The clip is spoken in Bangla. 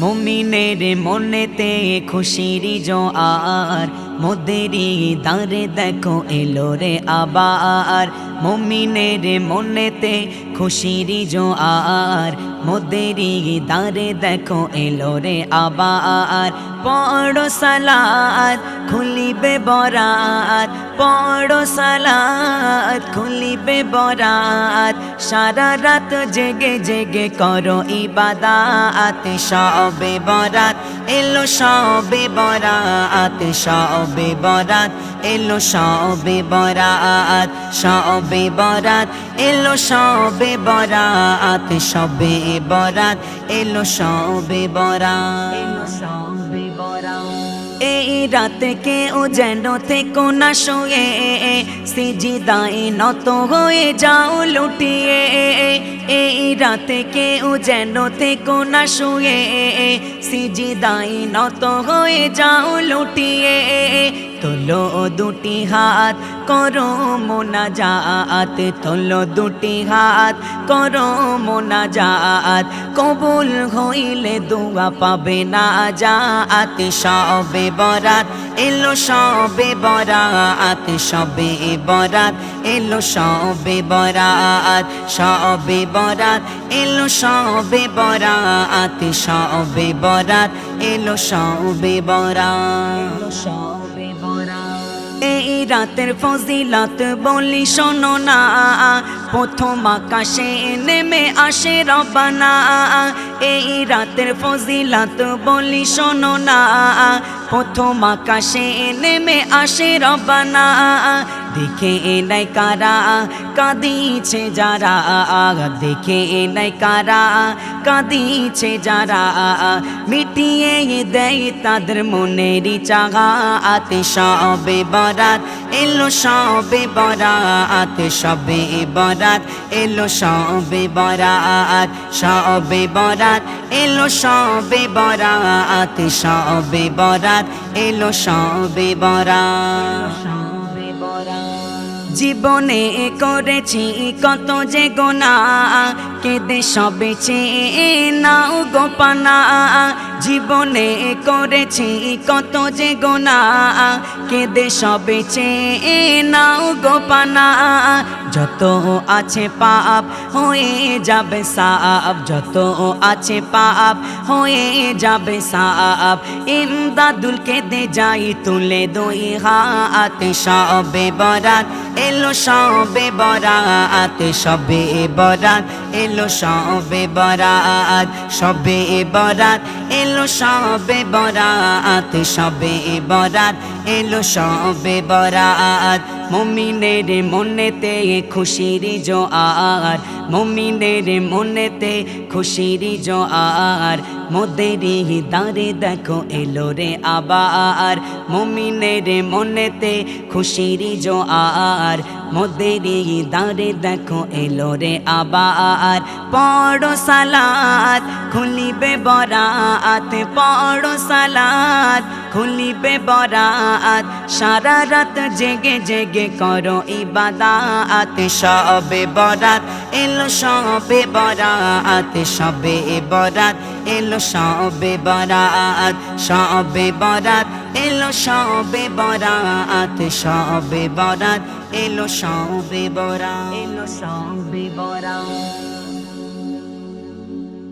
মমিনের মনেতে খুশির জোয়ার, মোদেরি দারে দেখো এলো রে আবার। মমিনের মনেতে খুশির জোয়ার, মোদেরি দারে দেখো এলো রে আবার। পড়ো সালাত, খুলিবে বরাত। পড়ো সালাত, খুলিবে বরাত। সারা রাত জেগে জেগে করো ইবাদাত। সবে বরাত, এলো সবে বরাত। সবে বরাত, এলো সবে বরাত। সবে বরাত, এলো সবে বরাত। সবে বরাত, এলো সবে বরাত। এলো সবে এই রাতে কেউ যেন থেকো না শোয়ে সিজিদায় নত হয়ে যাও লুটিয়ে। এই রাতে কেউ যেন থেকো না শোয়ে সিজিদায় নত হয়ে যাও লুটিয়ে। তোলো দুটি হাত, করো মোনা জাত তোলো দুটি হাত, করো মোনা জাত কবুল হইলে দুয়া পাবে না জাত। সবে বরাত, এলো সবে বরাত। সবে বরাত, এলো সবে বরাত। সবে বরাত, এলো সবে বরাত। সবে বরাত, এলো সবে বরাত। সবে এই রাতের ফজিলাত বলি শোনো না। প্রথম আকাশে নেমে আসে রবানা। এই রাতের ফজিলাত বলি শোনো না। প্রথম আকাশে নেমে আসে রবানা। দেখে নাই কারা? কাঁদিছে যারা? দেখে নাই কারা? কাঁদিছে যারা? মিটিয়ে দেয় তাদের মনেরই চাগাত সবে বরাত, এলো সবে বরাত। সবে বরাত, এলো সবে বরাত। সবে বরাত, এলো সবে বরাত। সবে বরাত, এলো সবে বরাত। জীবনে করেছি কত যে গোনা কেঁদে সবে চেয়ে নাও গোপানা জীবনে করেছি কত যে গোনা। কেঁদে সবে চেয়ে নাও গোপানা যত আছে পাপ হয়ে যাবে সাপ, যত আছে পাপ হয়ে যাবে সাপ। ইমদাদুল কেঁদে যাই, তুলে দই হাত। সবে বরাত এলো, সবে বরাত সবে বরাত এলো সবে বরাত সবে বরাত, এলো সবে বরাত সবে বরাত, এলো সবে বরাত। মমিনের মনেতে খুশির জোয়ার, মমিনের মনেতে খুশির জোয়ার। মোদেরি দাঁড়ে দেখো এলো রে আবার, মমিনের মনেতে খুশির জোয়ার। মোদেরি দাঁড়ে দেখো এলো রে আবার। পড়ো সালাত, খুলিবে বরাত, পড়ো সালাত, খুলিবে বরাত। সারা রাত জেগে জেগে করো ইবাদাত, সবে বরাত, এলো সবে বরাত সবে বরাত, এলো সবে বরাত সবে বরাত। এলো সবে বরাত সবে বরাত এলো সবে বরাত এলো সবে বরাত।